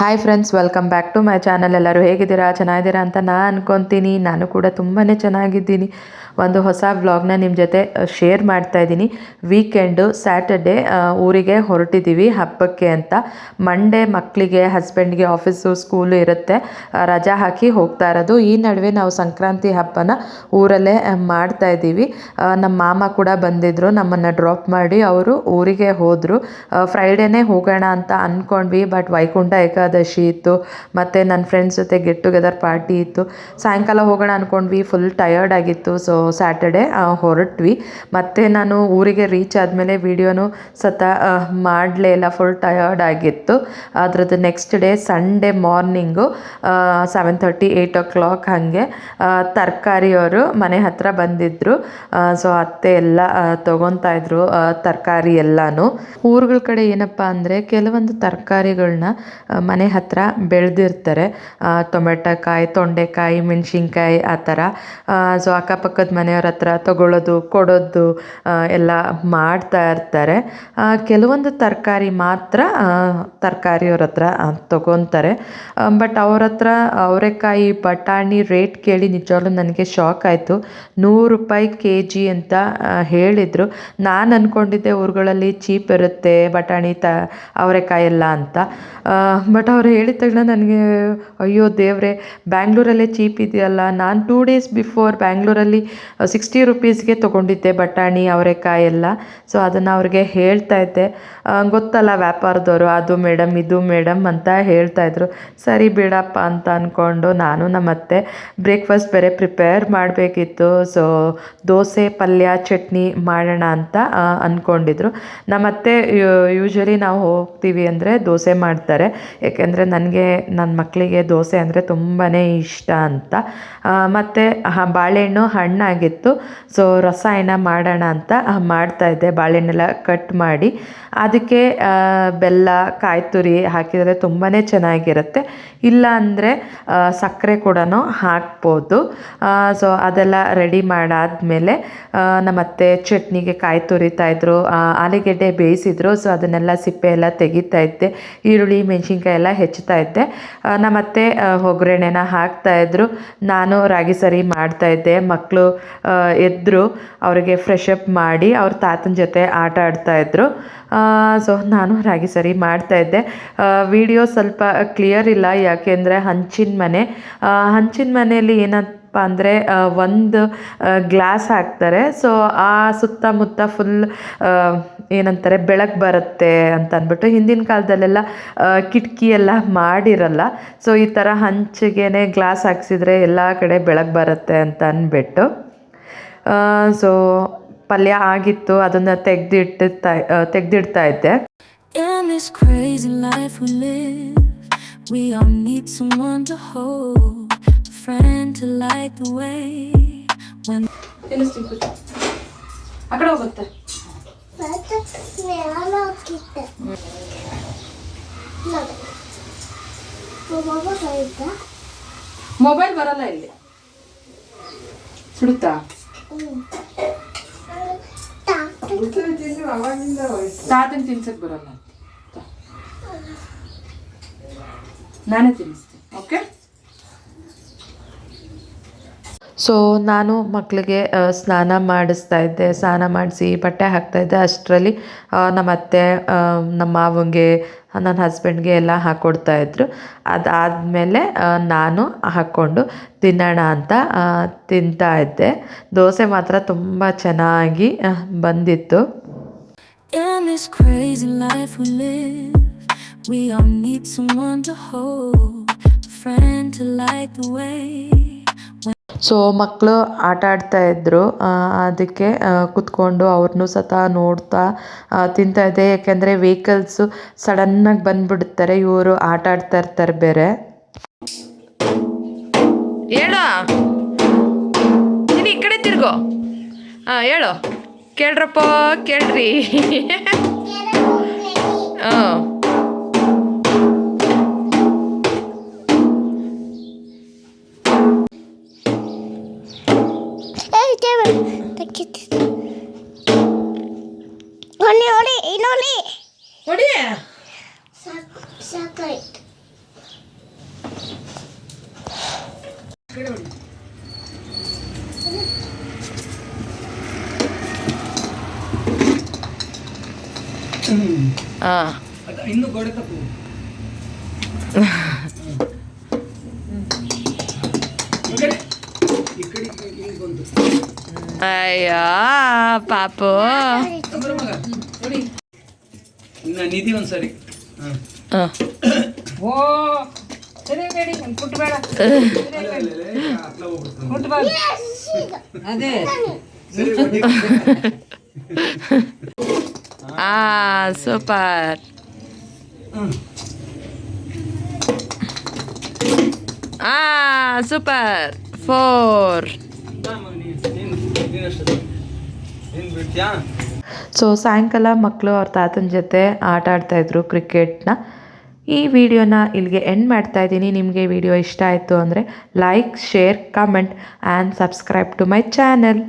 Hi friends welcome back to my channel ಎಲ್ಲರೂ ಹೇಗಿದ್ದೀರಾ? ಚೆನ್ನಾಗಿದ್ದೀರಾ ಅಂತ ನಾನು ಅನ್ಕೊತೀನಿ. ನಾನು ಕೂಡ ತುಂಬಾ ಚೆನ್ನಾಗಿದ್ದೀನಿ. ಒಂದು ಹೊಸ ವ್ಲಾಗ್ನ ನಿಮ್ಮ ಜೊತೆ ಶೇರ್ ಮಾಡ್ತಾ ಇದ್ದೀನಿ. ವೀಕೆಂಡು ಸ್ಯಾಟರ್ಡೇ ಊರಿಗೆ ಹೊರಟಿದ್ದೀವಿ ಹಬ್ಬಕ್ಕೆ ಅಂತ. ಮಂಡೇ ಮಕ್ಕಳಿಗೆ ಹಸ್ಬೆಂಡ್ಗೆ ಆಫೀಸು ಸ್ಕೂಲು ಇರುತ್ತೆ. ರಜಾ ಹಾಕಿ ಹೋಗ್ತಾ ಇರೋದು. ಈ ನಡುವೆ ನಾವು ಸಂಕ್ರಾಂತಿ ಹಬ್ಬನ ಊರಲ್ಲೇ ಮಾಡ್ತಾ ಇದ್ದೀವಿ. ನಮ್ಮ ಮಾಮ ಕೂಡ ಬಂದಿದ್ದರು ನಮ್ಮನ್ನು ಡ್ರಾಪ್ ಮಾಡಿ ಅವರು ಊರಿಗೆ ಹೋದರು. ಫ್ರೈಡೇನೇ ಹೋಗೋಣ ಅಂತ ಅಂದ್ಕೊಂಡ್ವಿ ಬಟ್ ವೈಕುಂಠ ಏಕಾದಶಿ ಇತ್ತು, ಮತ್ತು ನನ್ನ ಫ್ರೆಂಡ್ಸ್ ಜೊತೆ ಗೆಟ್ ಟುಗೆದರ್ ಪಾರ್ಟಿ ಇತ್ತು. ಸಾಯಂಕಾಲ ಹೋಗೋಣ ಅಂದ್ಕೊಂಡ್ವಿ ಫುಲ್ ಟಯರ್ಡ್ ಆಗಿತ್ತು. ಸೊ ಸ್ಯಾಟರ್ಡೆ ಹೊರಟ್ವಿ. ಮತ್ತು ನಾನು ಊರಿಗೆ ರೀಚ್ ಆದಮೇಲೆ ವೀಡಿಯೋನು ಸತ ಮಾಡಲೇ ಇಲ್ಲ ಫುಲ್ ಟಯರ್ಡ್ ಆಗಿತ್ತು. ಅದ್ರದ್ದು next day Sunday morning seven thirty eight o'clock ಹಾಗೆ ತರಕಾರಿಯವರು ಮನೆ ಹತ್ರ ಬಂದಿದ್ದರು ಸೊ ಅತ್ತೆ ಎಲ್ಲ ತೊಗೊತಾ ಇದ್ರು ತರಕಾರಿ ಎಲ್ಲನೂ. ಊರುಗಳ ಕಡೆ ಏನಪ್ಪ ಅಂದರೆ, ಕೆಲವೊಂದು ತರಕಾರಿಗಳನ್ನ ಮನೆ ಹತ್ರ ಬೆಳೆದಿರ್ತಾರೆ. ಟೊಮೆಟೊಕಾಯಿ, ತೊಂಡೆಕಾಯಿ, ಮೆಣಸಿನ್ಕಾಯಿ, ಆ ಥರ. ಸೊ ಅಕ್ಕಪಕ್ಕದ ಮನೆಯವ್ರ ಹತ್ರ ತಗೊಳ್ಳೋದು, ಕೊಡೋದು ಎಲ್ಲ ಮಾಡ್ತಾ ಇರ್ತಾರೆ. ಕೆಲವೊಂದು ತರಕಾರಿ ಮಾತ್ರ ತರಕಾರಿಯವ್ರ ಹತ್ರ ತೊಗೊತಾರೆ. ಬಟ್ ಅವ್ರ ಹತ್ರ ಅವರೆಕಾಯಿ ಬಟಾಣಿ ರೇಟ್ ಕೇಳಿ ನಿಜವಾಗ್ಲೂ ನನಗೆ ಶಾಕ್ ಆಯಿತು. ನೂರು ರೂಪಾಯಿ ಕೆ ಜಿ ಅಂತ ಹೇಳಿದರು. ನಾನು ಅಂದ್ಕೊಂಡಿದ್ದೆ ಊರುಗಳಲ್ಲಿ ಚೀಪ್ ಇರುತ್ತೆ, ಬಟಾಣಿ ತ ಅವರೆಕಾಯಿ ಎಲ್ಲ ಅಂತ ಬಟ್ ಅವ್ರು ಹೇಳಿದ ತಕ್ಷಣ ನನಗೆ, ಅಯ್ಯೋ ದೇವ್ರೆ, ಬ್ಯಾಂಗ್ಳೂರಲ್ಲೇ ಚೀಪ್ ಇದೆಯಲ್ಲ. ನಾನು ಟೂ ಡೇಸ್ ಬಿಫೋರ್ ಬ್ಯಾಂಗ್ಳೂರಲ್ಲಿ ಸಿಕ್ಸ್ಟಿ ರುಪೀಸ್ಗೆ ತೊಗೊಂಡಿದ್ದೆ ಬಟಾಣಿ, ಅವರೆಕಾಯಿ ಎಲ್ಲ. ಸೊ ಅದನ್ನು ಅವ್ರಿಗೆ ಹೇಳ್ತಾ ಇದ್ದೆ. ಗೊತ್ತಲ್ಲ ವ್ಯಾಪಾರದವರು, ಅದು ಮೇಡಮ್ ಇದು ಮೇಡಮ್ ಅಂತ ಹೇಳ್ತಾ ಇದ್ರು. ಸರಿ ಬಿಡಪ್ಪ ಅಂತ ಅಂದ್ಕೊಂಡು ನಾನು ನಮ್ಮ ಅತ್ತೆ ಬ್ರೇಕ್ಫಾಸ್ಟ್ ಬೇರೆ ಪ್ರಿಪೇರ್ ಮಾಡಬೇಕಿತ್ತು. ಸೊ ದೋಸೆ, ಪಲ್ಯ, ಚಟ್ನಿ ಮಾಡೋಣ ಅಂತ ಅಂದ್ಕೊಂಡಿದ್ರು ನಮ್ಮ ಅತ್ತೆ ಯೂಶ್ವಲಿ ನಾವು ಹೋಗ್ತೀವಿ ಅಂದರೆ ದೋಸೆ ಮಾಡ್ತಾರೆ. ಏಕೆಂದರೆ ನನಗೆ ನನ್ನ ಮಕ್ಕಳಿಗೆ ದೋಸೆ ಅಂದರೆ ತುಂಬಾ ಇಷ್ಟ ಅಂತ. ಮತ್ತು ಬಾಳೆಹಣ್ಣು ಹಣ್ಣಾಗಿತ್ತು. ಸೊ ರಸಾಯನ ಮಾಡೋಣ ಅಂತ ಮಾಡ್ತಾ ಇದ್ದೆ. ಬಾಳೆಹಣ್ಣೆಲ್ಲ ಕಟ್ ಮಾಡಿ. ಅದಕ್ಕೆ ಬೆಲ್ಲ ಕಾಯಿ ತುರಿ ಹಾಕಿದರೆ ತುಂಬಾ ಚೆನ್ನಾಗಿರುತ್ತೆ. ಇಲ್ಲ ಅಂದರೆ ಸಕ್ಕರೆ ಕೂಡ ಹಾಕ್ಬೋದು. ಸೊ ಅದೆಲ್ಲ ರೆಡಿ ಮಾಡಾದಮೇಲೆ ನಮ್ಮ ಅತ್ತೆ ಚಟ್ನಿಗೆ ಕಾಯಿ ತುರಿತಾಯಿದ್ರು ಆಲೂಗೆಡ್ಡೆ ಬೇಯಿಸಿದ್ರು. ಸೊ ಅದನ್ನೆಲ್ಲ ಸಿಪ್ಪೆ ಎಲ್ಲ ತೆಗಿತಾ ಇದ್ದೆ. ಈರುಳ್ಳಿ, ಮೆಣಸಿನ್ಕಾಯಿ ಎಲ್ಲ ಹೆಚ್ಚುತ್ತಾ ಇದ್ದೆ ನಮ್ಮತ್ತೆ ಒಗ್ಗರಣೆನ ಹಾಕ್ತಾಯಿದ್ರು ನಾನು ರಾಗಿ ಸರಿ ಮಾಡ್ತಾ ಇದ್ದೆ. ಮಕ್ಕಳು ಎದ್ದರು ಅವರಿಗೆ ಫ್ರೆಶ್ ಅಪ್ ಮಾಡಿ ಅವ್ರ ತಾತನ ಜೊತೆ ಆಟ ಆಡ್ತಾ ಇದ್ರು. ಸೊ ನಾನು ರಾಗಿ ಸರಿ ಮಾಡ್ತಾ ಇದ್ದೆ. ವಿಡಿಯೋ ಸ್ವಲ್ಪ ಕ್ಲಿಯರ್ ಇಲ್ಲ. ಯಾಕೆಂದರೆ ಹಂಚಿನ ಮನೆ. ಹಂಚಿನ ಮನೆಯಲ್ಲಿ ಏನಂತ ಅಂದರೆ ಒಂದು ಗ್ಲಾಸ್ ಹಾಕ್ತಾರೆ. ಸೊ ಆ ಸುತ್ತಮುತ್ತ ಫುಲ್ ಏನಂತಾರೆ ಬೆಳಕು ಬರುತ್ತೆ ಅಂತ ಅಂದ್ಬಿಟ್ಟು ಹಿಂದಿನ ಕಾಲದಲ್ಲೆಲ್ಲ ಕಿಟಕಿ ಎಲ್ಲ ಮಾಡಿರಲ್ಲ. ಸೊ ಈ ಥರ ಹಂಚಿಗೆನೆ ಗ್ಲಾಸ್ ಹಾಕ್ಸಿದ್ರೆ ಎಲ್ಲ ಕಡೆ ಬೆಳಕು ಬರುತ್ತೆ ಅಂತ ಅಂದ್ಬಿಟ್ಟು ಸೊ ಪಲ್ಯ ಆಗಿತ್ತು ಅದನ್ನು ತೆಗೆದಿಟ್ಟಿರ್ತಾ ತೆಗೆದಿಡ್ತಾ ಇದ್ದೆ. We live, we all need someone to hold, a friend to light the way. When ಆ ಕಡೆ ಹೋಗುತ್ತೆ ಮತ್ತೆ ಸ್ನಾನ ಹೋಗಿದ್ದೆ ನೋಡಿ ಮೊಬೈಲ್ ಆಯ್ತಾ ಮೊಬೈಲ್ ಬರಲ್ಲ ಇಲ್ಲಿ. ಸುಡುತ್ತಾ? ತಾತನ್ ತಿನ್ಸಕ್ ಬರಲ್ಲ ತಾ. ನಾನೇ ತಿನ್ನಿಸ್ತೀನಿ. ಸೊ ನಾನು ಮಕ್ಕಳಿಗೆ ಸ್ನಾನ ಮಾಡಿಸ್ತಾ ಇದ್ದೆ. ಸ್ನಾನ ಮಾಡಿಸಿ ಬಟ್ಟೆ ಹಾಕ್ತಾ ಇದ್ದೆ. ಅಷ್ಟರಲ್ಲಿ ನಮ್ಮ ಅತ್ತೆ ನಮ್ಮ ಮಾವಂಗೆ ನನ್ನ ಹಸ್ಬೆಂಡ್ಗೆ ಎಲ್ಲ ಹಾಕ್ಕೊಡ್ತಾ ಇದ್ರು. ಅದಾದಮೇಲೆ ನಾನು ಹಾಕ್ಕೊಂಡು ತಿನ್ನೋಣ ಅಂತ ತಿಂತಾ ಇದ್ದೆ. ದೋಸೆ ಮಾತ್ರ ತುಂಬ ಚೆನ್ನಾಗಿ ಬಂದಿತ್ತು. We all need someone to hold, a friend to light the way. So ಮಕ್ಕಳು ಆಟ ಆಡ್ತಾ ಇದ್ರು. ಅದಕ್ಕೆ ಕುತ್ಕೊಂಡು ಅವ್ರನ್ನೂ ಸತ ನೋಡ್ತಾ ತಿಂತಾ ಇದ್ದೆ. ಯಾಕೆಂದರೆ ವೆಹಿಕಲ್ಸು ಸಡನ್ನಾಗಿ ಬಂದ್ಬಿಡ್ತಾರೆ. ಇವರು ಆಟ ಆಡ್ತಾ ಇರ್ತಾರೆ ಬೇರೆ. ಹೇಳೋ. ನೀನು ಈ ಕಡೆ ತಿರ್ಗೋ. ಹಾಂ ಹೇಳೋ. ಕೇಳ್ರಪ್ಪ ಕೇಳ್ರಿ. ಹಾಂ ಹೊಡಿ ಹೊಡಿ ಇನ್ನೊಡಿ ಹೊಡಿ ಸಾಕಾಯ್ತು ಇನ್ನು ಗೋಡೆ ತಪ್ಪು. ಅಯ್ಯೋ ಪಾಪು. ನಿಧಿ ಒಂದ್ಸರಿ. ಓ ಸರಿ ಬೇಡಿ ಕುಟ್ಬೇಡ ಅದೇ. ಆ ಸೂಪರ್. ಆ ಸೂಪರ್. ಫೋರ್. ಸೊ ಸಾಯಂಕಾಲ ಮಕ್ಕಳು ಅವ್ರ ತಾತನ ಜೊತೆ ಆಟ ಆಡ್ತಾಯಿದ್ರು ಕ್ರಿಕೆಟ್ನ ಈ ವಿಡಿಯೋನ ಇಲ್ಲಿಗೆ ಎಂಡ್ ಮಾಡ್ತಾ ಇದ್ದೀನಿ. ನಿಮಗೆ ವಿಡಿಯೋ ಇಷ್ಟ ಆಯಿತು ಅಂದರೆ like share comment and subscribe to my channel